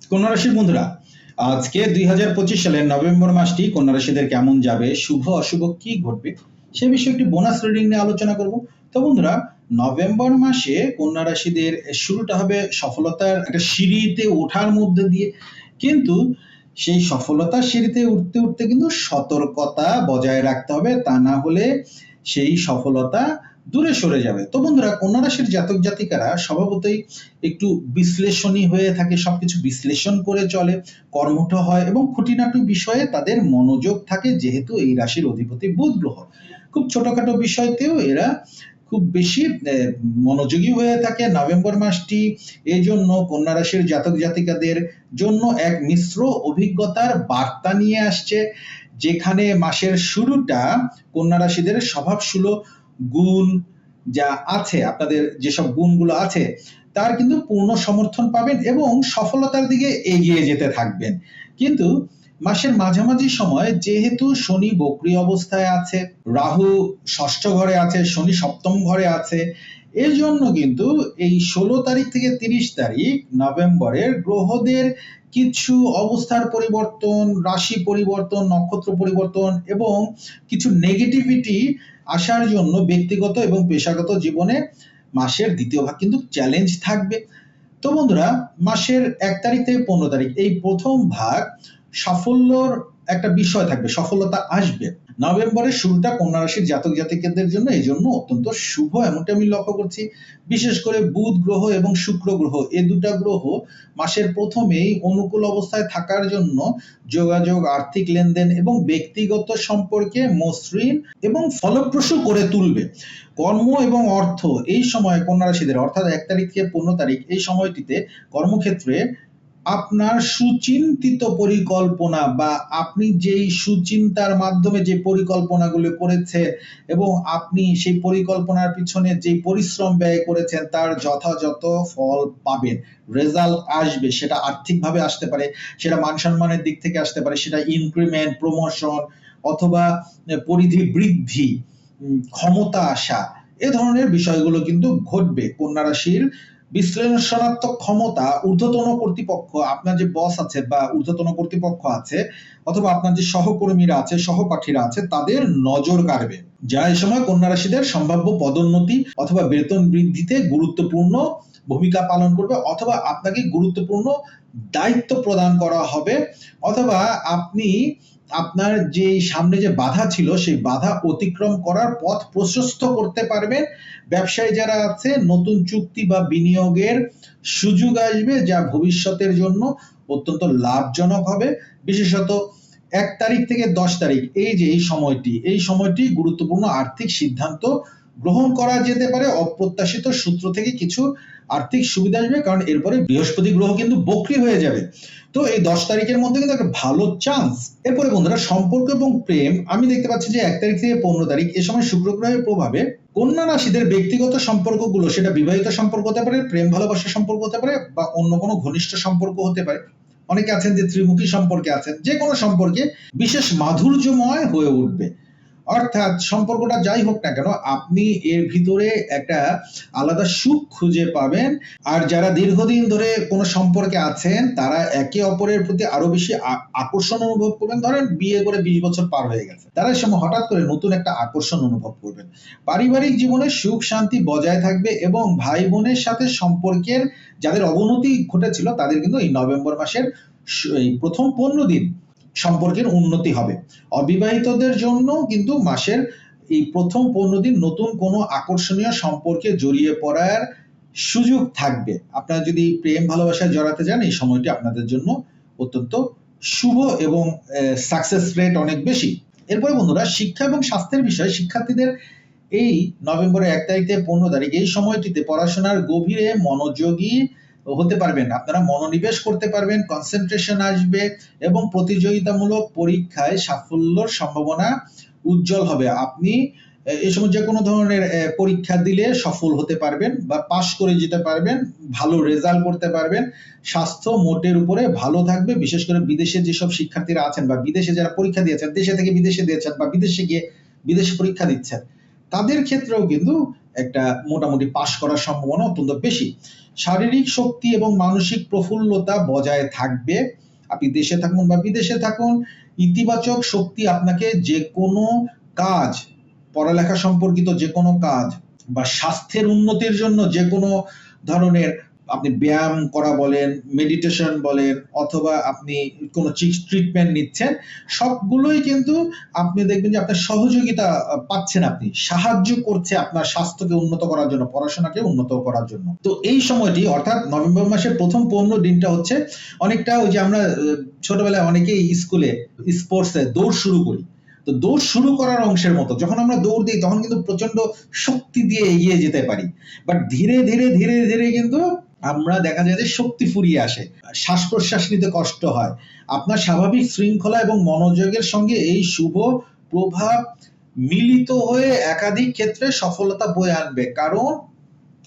কন্যা রাশির বন্ধুরা, আজকে দুই হাজার পঁচিশ সালের নভেম্বর মাসটি কন্যা রাশিদের কেমন যাবে, শুভ, অশুভ কি ঘটবে, সে বিষয়ে একটি বোনাস রিডিং নিয়ে আলোচনা করব। তো বন্ধুরা, নভেম্বর মাসে কন্যা রাশিদের শুরুটা হবে সফলতার একটা সিঁড়িতে ওঠার মধ্যে দিয়ে। কিন্তু সেই সফলতার সিঁড়িতে উঠতে উঠতে কিন্তু সতর্কতা বজায় রাখতে হবে। তা না হলে সেই সফলতা দূরে সরে যাবে। তো বন্ধুরা কন্যা রাশির জাতক জাতিকারা স্বভাবতই একটু বিশ্লেষণী হয়ে থাকে, সবকিছু বিশ্লেষণ করে চলে, কর্মঠ হয় এবং খুঁটিনাটি বিষয়ে তাদের মনোযোগ থাকে, যেহেতু এই রাশির অধিপতি বুধ গ্রহ। খুব ছোটখাটো বিষয়তেও এরা খুব বেশি মনোযোগী হয়ে থাকে। নভেম্বর মাসটি এই জন্য কন্যা রাশির জাতক জাতিকাদের জন্য এক মিশ্র অভিজ্ঞতার বার্তা নিয়ে আসছে, যেখানে মাসের শুরুটা কন্যা রাশিদের স্বভাবসুলভ গুণ যা আছে, আপনাদের যেসব গুণগুলো আছে, তার কিন্তু পূর্ণ সমর্থন পাবেন এবং সফলতার দিকে এগিয়ে যেতে থাকবেন। কিন্তু মাসের মাঝামাঝি সময় যেহেতু শনি বক্রি অবস্থায় আছে, রাহু ষষ্ঠ ঘরে আছে, শনি সপ্তম ঘরে আছে এই জন্য কিন্তু এই ষোলো তারিখ থেকে তিরিশ তারিখ নভেম্বরের গ্রহদের কিছু অবস্থার পরিবর্তন, রাশি পরিবর্তন, নক্ষত্র পরিবর্তন এবং কিছু নেগেটিভিটি আসার জন্য ব্যক্তিগত এবং পেশাগত জীবনে মাসের দ্বিতীয় ভাগ কিন্তু চ্যালেঞ্জ থাকবে। তো বন্ধুরা, মাসের এক তারিখ থেকে পনেরো তারিখ, এই প্রথম ভাগ সাফল্যর একটা বিষয় থাকবে, সফলতা আসবে। নভেম্বরের শুরুটা কন্যা রাশির জাতক জাতিকাদের জন্য এই জন্য অত্যন্ত শুভ এমনটা আমি লক্ষ্য করছি। বিশেষ করে বুধ গ্রহ এবং শুক্র গ্রহ, এ দুটা গ্রহ মাসের প্রথমেই অনুকূল অবস্থায় থাকার জন্য যোগাযোগ, আর্থিক লেনদেন এবং ব্যক্তিগত সম্পর্কে মসৃণ এবং ফলপ্রসূ করে তুলবে। কর্ম এবং অর্থ, এই সময় কন্যা রাশিদের, অর্থাৎ এক তারিখ থেকে পনেরো তারিখ, এই সময়টিতে কর্মক্ষেত্রে আপনার সুচিন্তিত পরিকল্পনা বা আপনি যেই সুচিন্তার মাধ্যমে যে পরিকল্পনাগুলো করেছেন এবং আপনি সেই পরিকল্পনার পিছনে যে পরিশ্রম ব্যয় করেছেন, তার যথাযথ ফল পাবেন। রেজাল্ট আসবে, সেটা আর্থিকভাবে আসতে পারে, সেটা মান সম্মানের দিক থেকে আসতে পারে, সেটা ইনক্রিমেন্ট, প্রমোশন অথবা পরিধি বৃদ্ধি ক্ষমতা আসা, এ ধরনের বিষয়গুলো কিন্তু ঘটবে। কন্যা রাশির বিশ্লেষণাত্মক ক্ষমতা ঊর্ধ্বতন কর্তৃপক্ষ, আপনার যে বস আছে বা ঊর্ধ্বতন কর্তৃপক্ষ আছে, অথবা আপনার যে সহকর্মীরা আছে, সহপাঠীরা আছে, তাদের নজর কাড়বে। যা এই সময় কন্যা রাশিদের সম্ভাব্য পদোন্নতি অথবা বেতন বৃদ্ধিতে গুরুত্বপূর্ণ ভূমিকা পালন করবে, অথবা আপনাকে গুরুত্বপূর্ণ দায়িত্ব প্রদান করা হবে, অথবা আপনি আপনার যে সামনে যে বাধা ছিল, সেই বাধা অতিক্রম করার পথ প্রশস্ত করতে পারবেন ব্যবসায়ী যারা আছে, নতুন চুক্তি বা বিনিয়োগের সুযোগ আসবে যা ভবিষ্যতের জন্য অত্যন্ত লাভজনক হবে। বিশেষত এক তারিখ থেকে দশ তারিখ, এই যে এই সময়টি এই সময়টি গুরুত্বপূর্ণ আর্থিক সিদ্ধান্ত গ্রহণ করা যেতে পারে। অপ্রত্যাশিত সূত্র থেকে কিছু আর্থিক সুবিধা আসবে, কারণ এরপরে বৃহস্পতি গ্রহ কিন্তু বক্রি হয়ে যাবে। তো এই দশ তারিখের মধ্যে কিন্তু একটা ভালো চান্স এরপরে বন্ধুরা, সম্পর্ক এবং প্রেম, আমি দেখতে পাচ্ছি যে এক তারিখ থেকে পনেরো তারিখ, এ সময় শুক্র গ্রহের প্রভাবে কন্যা রাশিদের ব্যক্তিগত সম্পর্কগুলো, সেটা বিবাহিত সম্পর্ক হতে পারে, প্রেম ভালোবাসার সম্পর্ক হতে পারে, বা অন্য কোনো ঘনিষ্ঠ সম্পর্ক হতে পারে। অনেকে আছেন যে ত্রিমুখী সম্পর্কে আছেন, যে কোনো সম্পর্কে বিশেষ মাধুর্যময় হয়ে উঠবে। অর্থাৎ সম্পর্কটা যাই হোক না কেন, আপনি এর ভিতরে একটা আলাদা সুখ খুঁজে পাবেন। আর যারা দীর্ঘদিন ধরে কোনো সম্পর্কে আছেন, তারা একে অপরের প্রতি আরও বেশি আকর্ষণ অনুভব করবেন। ধরেন বিয়ে করে বিশ বছর পার হয়ে গেছে। তারা সময় হঠাৎ করে নতুন একটা আকর্ষণ অনুভব করবেন। পারিবারিক জীবনে সুখ শান্তি বজায় থাকবে এবং ভাই বোনের সাথে সম্পর্কের যাদের অবনতি ঘটেছিল, তাদের কিন্তু এই নভেম্বর মাসের প্রথম পনেরো দিন সম্পর্কের উন্নতি হবে। অবিবাহিতদের জন্য কিন্তু মাসের এই প্রথম পনেরো দিন নতুন কোনো আকর্ষণীয় সম্পর্কে জড়িয়ে পড়ার সুযোগ থাকবে। আপনারা যদি প্রেম ভালোবাসায় জড়াতে যান, এই সময়টি আপনাদের জন্য অত্যন্ত শুভ এবং সাকসেস রেট অনেক বেশি। এরপরে বন্ধুরা, শিক্ষা এবং স্বাস্থ্যের বিষয়ে শিক্ষার্থীদের এই নভেম্বরের এক তারিখ থেকে পনেরো তারিখ এই সময়টিতে পড়াশোনার গভীরে মনোযোগী হতে পারবেন আপনারা মনোনিবেশ করতে পারবেন কনসেন্ট্রেশন আসবে এবং প্রতিযোগিতামূলক পরীক্ষায় সাফল্যর সম্ভাবনা উজ্জ্বল হবে। আপনি এই সময় যে কোনো ধরনের পরীক্ষা দিলে সফল হতে পারবেন বা পাশ করে যেতে পারবেন, ভালো রেজাল্ট করতে পারবেন। স্বাস্থ্য মোটের উপরে ভালো থাকবে, বিশেষ করে বিদেশে যেসব শিক্ষার্থীরা আছেন বা বিদেশে যারা পরীক্ষা দিয়েছেন, দেশে থেকে বিদেশে দিয়েছেন বা বিদেশে গিয়ে বিদেশে পরীক্ষা দিচ্ছেন, তাদের ক্ষেত্রেও কিন্তু একটা মোটামুটি পাশ করার সম্ভাবনা অত্যন্ত বেশি। শারীরিক শক্তি এবং মানসিক প্রফুল্লতা বজায় থাকবে। আপনি দেশে থাকুন বা বিদেশে থাকুন, ইতিবাচক শক্তি আপনাকে যে কোনো কাজ, পড়ালেখা সম্পর্কিত যে কোনো কাজ বা স্বাস্থ্যের উন্নতির জন্য যে কোনো ধরনের আপনি ব্যায়াম করা বলেন মেডিটেশন বলেন, অথবা আপনি কোনো ট্রিটমেন্ট নিচ্ছেন, সবগুলোই কিন্তু আপনি দেখবেন যে আপনার সহযোগিতা পাচ্ছেন আপনি। সাহায্য করছে আপনার স্বাস্থ্যকে উন্নত করার জন্য, পড়াশোনাকে উন্নত করার জন্য। তো এই সময়টি, অর্থাৎ নভেম্বর মাসের প্রথম পনেরো দিনটা হচ্ছে অনেকটা ওই যে আমরা ছোটবেলায় অনেকেই স্কুলে স্পোর্টসে দৌড় শুরু করি। তো দৌড় শুরু করার অংশের মতো, যখন আমরা দৌড় দিই, তখন কিন্তু প্রচণ্ড শক্তি দিয়ে এগিয়ে যেতে পারি। বাট ধীরে ধীরে ধীরে ধীরে কিন্তু আমরা দেখা যায় যে শক্তি ফুরিয়ে আসে। শ্বাস প্রশ্বাস নিতে কষ্ট হয়। আপনার স্বাভাবিক শৃঙ্খলা এবং মনোযোগের সঙ্গে এই শুভ প্রভাব মিলিত হয়ে একাধিক ক্ষেত্রে সফলতা বয়ে আনবে। কারণ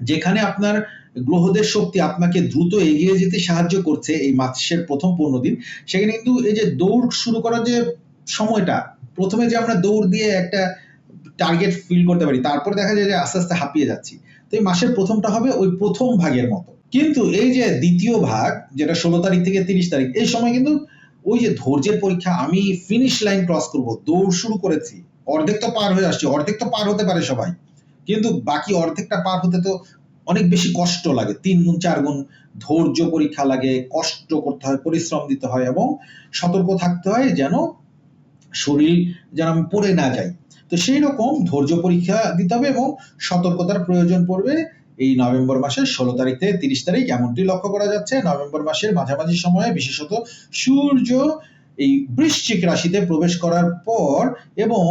যেখানে আপনার গ্রহদের শক্তি আপনাকে দ্রুত এগিয়ে যেতে সাহায্য করছে এই মাসের প্রথম পনেরো দিন, সেখানে কিন্তু এই যে দৌড় শুরু করার যে সময়টা, প্রথমে যে আমরা দৌড় দিয়ে একটা টার্গেট ফিল করতে পারি, তারপরে দেখা যায় যে আস্তে আস্তে হাঁপিয়ে যাচ্ছি। তো এই মাসের প্রথমটা হবে ওই প্রথম ভাগের মতো। কিন্তু এই যে দ্বিতীয় ভাগ, যেটা ষোলো তারিখ থেকে তিরিশ তারিখ, এই সময় কিন্তু ওই যে ধৈর্যের পরীক্ষা, আমি ফিনিশ লাইন ক্রস করব, দৌড় শুরু করেছি, অর্ধেক তো পার হয়ে আসছে, অর্ধেক তো পার হতে পারে সবাই, কিন্তু বাকি অর্ধেকটা পার হতে তো অনেক বেশি কষ্ট লাগে, তিন গুণ, চার গুণ ধৈর্য পরীক্ষা লাগে, কষ্ট করতে হয়, পরিশ্রম দিতে হয় এবং সতর্ক থাকতে হয় যেন শরীর যেন আমি পড়ে না যাই। তো সেই রকম ধৈর্য পরীক্ষা দিতে হবে এবং সতর্কতার প্রয়োজন পড়বে এই নভেম্বর মাসের ষোলো তারিখ থেকে তিরিশ তারিখ এমনটি লক্ষ্য করা যাচ্ছে। নভেম্বর মাসের মাঝামাঝি সময়ে বিশেষত সূর্য এই বৃশ্চিক রাশিতে প্রবেশ করার পর এবং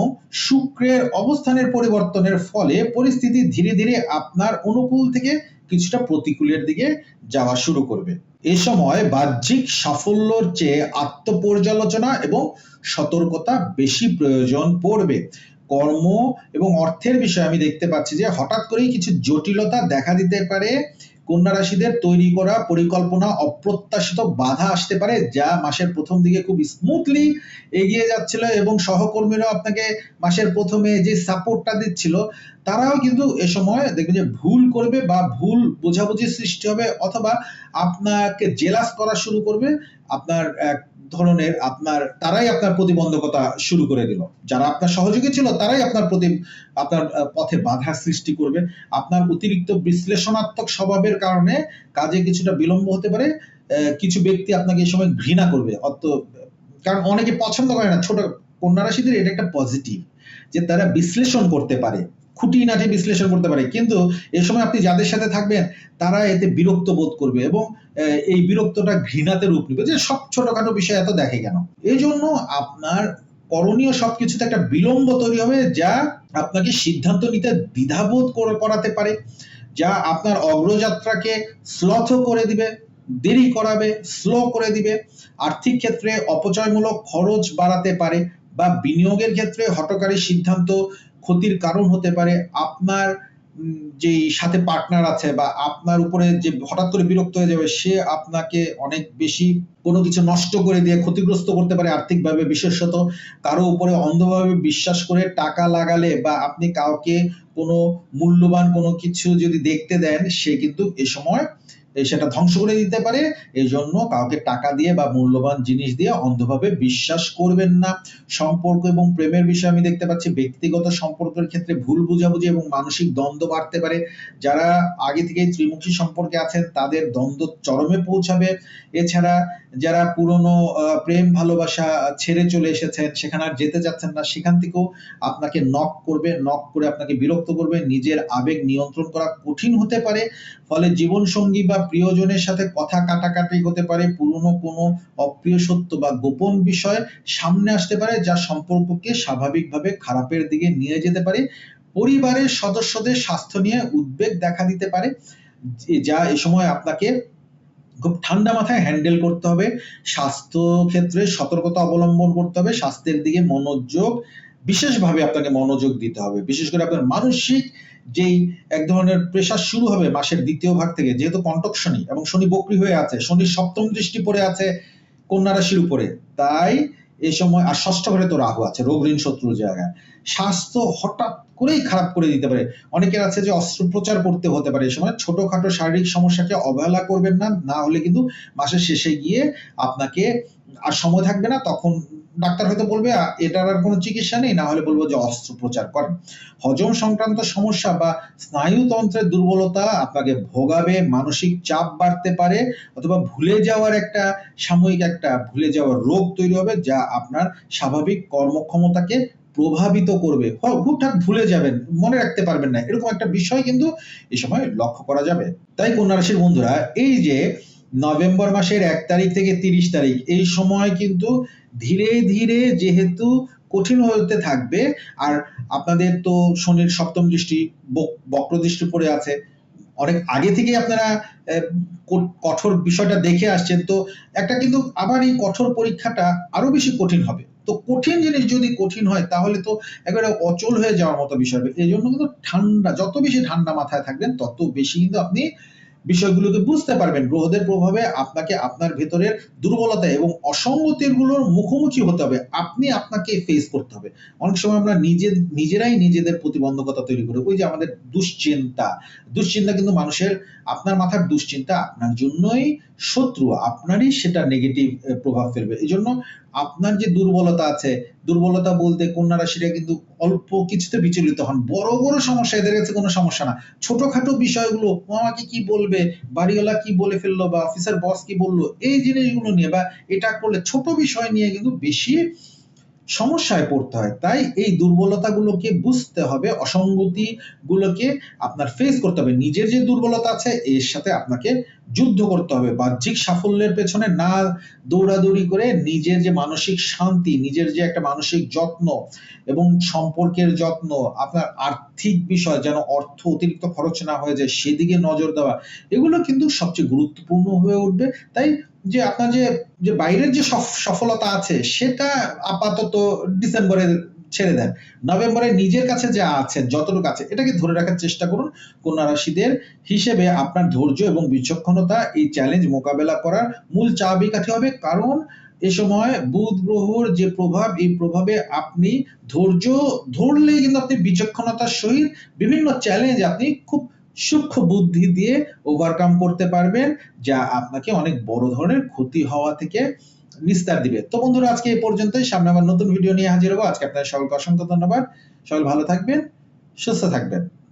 শুক্রের অবস্থানের পরিবর্তনের ফলে পরিস্থিতি ধীরে ধীরে আপনার অনুকূল থেকে কিছুটা প্রতিকূলের দিকে যাওয়া শুরু করবে। এ সময় বাহ্যিক সাফল্যর চেয়ে আত্মপর্যালোচনা এবং সতর্কতা বেশি প্রয়োজন পড়বে। কর্ম এবং অর্থের বিষয়ে আমি দেখতে পাচ্ছি যে হঠাৎ করেই কিছু জটিলতা দেখা দিতে পারে। কন্যা রাশিদের তৈরি করা পরিকল্পনা অপ্রত্যাশিত বাধা আসতে পারে, যা মাসের প্রথম দিকে খুব স্মুথলি এগিয়ে যাচ্ছিল এবং সহকর্মীরা আপনাকে মাসের প্রথমে যে সাপোর্টটা দিচ্ছিল, তারাও কিন্তু এ সময় দেখবেন যে ভুল করবে বা ভুল বোঝাবুঝি সৃষ্টি হবে অথবা আপনাকে জেলাস করা শুরু করবে। আপনার এক ধরনের আপনার, তারাই আপনার প্রতিবন্ধকতা শুরু করে দিল। যারা আপনার সহযোগী ছিল, তারাই আপনার প্রতি, আপনার পথে বাধা সৃষ্টি করবে। আপনার অতিরিক্ত বিশ্লেষণাত্মক স্বভাবের কারণে কাজে কিছুটা বিলম্ব হতে পারে কিছু ব্যক্তি আপনাকে এই সময় ঘৃণা করবে। অত, কারণ অনেকে পছন্দ করে না। ছোট কন্যা রাশিদের এটা একটা পজিটিভ যে তারা বিশ্লেষণ করতে পারে। খুঁটিনাটি বিশ্লেষণ করতে পারে। কিন্তু এই সময় আপনি যাদের সাথে থাকবেন, তারা এতে বিরক্ত বোধ করবে এবং এই বিরক্তটা ঘৃণাতে রূপ নেবে যে সব ছোটখাটো বিষয় এত দেখে কেন? এই জন্য আপনার করণীয় সবকিছুতে একটা বিলম্ব তৈরি হবে যা আপনাকে সিদ্ধান্ত নিতে দ্বিধাবোধ করে- করাতে পারে, যা আপনার অগ্রযাত্রাকে স্লথ করে দিবে, দেরি করাবে, স্লো করে দিবে, আর্থিক ক্ষেত্রে অপচয়মূলক খরচ বাড়াতে পারে বা বিনিয়োগের ক্ষেত্রে হটকারী সিদ্ধান্ত ক্ষতির কারণ হতে পারে। আপনার যেই সাথে পার্টনার আছে বা আপনার উপরে যে হঠাৎ করে বিরক্ত হয়ে যাবে, সে আপনাকে অনেক বেশি কোনো কিছু নষ্ট করে দিয়ে ক্ষতিগ্রস্ত করতে পারে আর্থিকভাবে বিশেষত। কারও উপরে অন্ধভাবে বিশ্বাস করে টাকা লাগালে বা আপনি কাউকে কোনো মূল্যবান কোনো কিছু যদি দেখতে দেন, সে কিন্তু এ সময় সেটা ধ্বংস করে দিতে পারে। এই জন্য কাউকে টাকা দিয়ে বা মূল্যবান জিনিস দিয়ে অন্ধভাবে বিশ্বাস করবেন না। সম্পর্ক এবং প্রেমের বিষয়ে আমি দেখতে পাচ্ছি, ব্যক্তিগত সম্পর্কের ক্ষেত্রে ভুল বুঝাবুঝি এবং মানসিক দ্বন্দ্ব বাড়তে পারে। যারা আগে থেকে ত্রিমুখী সম্পর্কে আছেন, তাদের দ্বন্দ্ব চরমে পৌঁছাবে। এছাড়া যারা পুরনো প্রেম ভালোবাসা ছেড়ে চলে এসেছেন, সেখানে আর যেতে যাচ্ছেন না, সেখান থেকেও আপনাকে নক করবে নক করে আপনাকে বিরক্ত করবে, নিজের আবেগ নিয়ন্ত্রণ করা কঠিন হতে পারে, ফলে জীবন সঙ্গী বা প্রিয়জনের সাথে কথা কাটাকাটি হতে পারে, পুরনো কোনো অপ্রিয় সত্য বা গোপন বিষয় সামনে আসতে পারে, যা সম্পর্ককে স্বাভাবিকভাবে খারাপের দিকে নিয়ে যেতে পারে, পরিবারের সদস্যদের স্বাস্থ্য নিয়ে উদ্বেগ দেখা দিতে পারে যা এ সময় আপনাকে খুব ঠান্ডা মাথায় হ্যান্ডেল করতে হবে। স্বাস্থ্য ক্ষেত্রে সতর্কতা অবলম্বন করতে হবে। স্বাস্থ্যের দিকে মনোযোগ, বিশেষভাবে আপনাকে মনোযোগ দিতে হবে। বিশেষ করে আপনার মানসিক যেই এক ধরনের প্রেশার শুরু হবে মাসের দ্বিতীয় ভাগ থেকে, যেহেতু কন্টক শনি এবং শনি বক্রি হয়ে আছে, শনির সপ্তম দৃষ্টি পড়ে আছে কন্যা রাশির উপরে, তাই এই সময়, আর ষষ্ঠ ঘরে তো রাহু আছে, রোগ, ঋণ, শত্রুর জায়গায় স্বাস্থ্য হঠাৎ করেই খারাপ করে দিতে পারে। অনেকের আছে যে অস্ত্রোপচার করতে হতে পারে। এই সময় ছোটখাটো শারীরিক সমস্যাকে অবহেলা করবেন না না হলে কিন্তু মাসের শেষে গিয়ে আপনাকে আর সময় থাকবে না, তখন ডাক্তার হয়তো বলবে এটার আর কোনো চিকিৎসা নেই। না হলে বলব যে অস্ত্রোপচার করেন। হজম সংক্রান্ত সমস্যা বা স্নায়ুতন্ত্রের দুর্বলতা আপনাকে ভোগাবে, মানসিক চাপ বাড়তে পারে, অথবা ভুলে যাওয়ার একটা, সাময়িক একটা ভুলে যাওয়ার রোগ তৈরি হবে যা আপনার স্বাভাবিক কর্মক্ষমতাকে প্রভাবিত করবে। হুটহাট ভুলে যাবেন, মনে রাখতে পারবেন না। এরকম একটা বিষয় কিন্তু এই সময় লক্ষ্য করা যাবে। তাই কন্যা রাশির বন্ধুরা, এই যে নভেম্বর মাসের এক তারিখ থেকে তিরিশ তারিখ, এই সময় কিন্তু ধীরে ধীরে যেহেতু কঠিন হতে থাকবে, আর আপনাদের তো শনির সপ্তম দৃষ্টি বক্র দৃষ্টি পড়ে আছে, অনেক আগে থেকে আপনারা কঠোর বিষয়টা দেখে আসছেন, তো একটা কিন্তু আবার এই কঠোর পরীক্ষাটা আরও বেশি কঠিন হবে। তো কঠিন জিনিস যদি কঠিন হয়, তাহলে তো একেবারে অচল হয়ে যাওয়ার মতো বিষয় হবে। এই জন্য কিন্তু ঠান্ডা, যত বেশি ঠান্ডা মাথায় থাকবেন, তত বেশি কিন্তু আপনি বিষয়গুলোকে বুঝতে পারবেন। গ্রহদের প্রভাবে আপনাকে আপনার ভেতরের দুর্বলতা এবং অসঙ্গতিগুলোর মুখোমুখি হতে হবে। আপনি আপনাকে ফেস করতে হবে। অনেক সময় আমরা নিজে, নিজেরাই নিজেদের প্রতিবন্ধকতা তৈরি করি। ওই যে আমাদের দুশ্চিন্তা। দুশ্চিন্তা কিন্তু মানুষের, আপনার মাথার দুশ্চিন্তা আপনার জন্যই শত্রু আপনারই সেটা নেগেটিভ প্রভাব ফেলবে। এই জন্য আপনার যে দুর্বলতা আছে, দুর্বলতা বলতে কন্যা রাশিরা কিন্তু অল্প কিছুতে বিচলিত হন। বড় বড় সমস্যা, এদের কাছে কোনো সমস্যা না। ছোটখাটো বিষয়গুলো আমাকে কি বলবে, বাড়িওয়ালা কি বলে ফেলল বা অফিসার বস কি বলল, এই জিনিসগুলো নিয়ে বা এটা করলে ছোট বিষয় নিয়ে কিন্তু বেশি সমস্যায় পড়তে হয়। তাই এই দুর্বলতাগুলোকে বুঝতে হবে অসঙ্গতি গুলোকে আপনার ফেস করতে হবে। নিজের যে দুর্বলতা আছে, এর সাথে আপনাকে যুদ্ধ করতে হবে। বাহ্যিক সাফল্যের পেছনে না দৌড়াদৌড়ি করে নিজের যে মানসিক শান্তি, নিজের যে একটা মানসিক যত্ন এবং সম্পর্কের যত্ন, আপনার আর্থিক বিষয় যেন অর্থ অতিরিক্ত খরচ না হয়ে যায়, সেদিকে নজর দেওয়া, এগুলো কিন্তু সবচেয়ে গুরুত্বপূর্ণ হয়ে উঠবে। তাই যে আপনার যে যে বাইরের যে সফলতা আছে, সেটা আপাতত ডিসেম্বরে ছেড়ে দেন। নভেম্বরে নিজের কাছে যা আছে, যতটুকু আছে, এটাকে ধরে রাখার চেষ্টা করুন। কন্যা রাশিদের হিসেবে আপনার ধৈর্য এবং বিচক্ষণতা এই চ্যালেঞ্জ মোকাবেলা করার মূল চাবিকাঠি হবে। কারণ এ সময় বুধ গ্রহর যে প্রভাব, এই প্রভাবে আপনি ধৈর্য ধরলেই কিন্তু আপনি বিচক্ষণতার সহিত বিভিন্ন চ্যালেঞ্জ আপনি খুব সূক্ষ্ম বুদ্ধি দিয়ে ওভারকাম করতে পারবেন, যা আপনাকে অনেক বড় ধরনের ক্ষতি হওয়া থেকে নিস্তার দিবে। তো বন্ধুরা, আজকে এই পর্যন্তই। সামনে আবার নতুন ভিডিও নিয়ে হাজির হব। আজকে আপনাদের সকলকে অসংখ্য ধন্যবাদ। সকল ভালো থাকবেন, সুস্থ থাকবেন।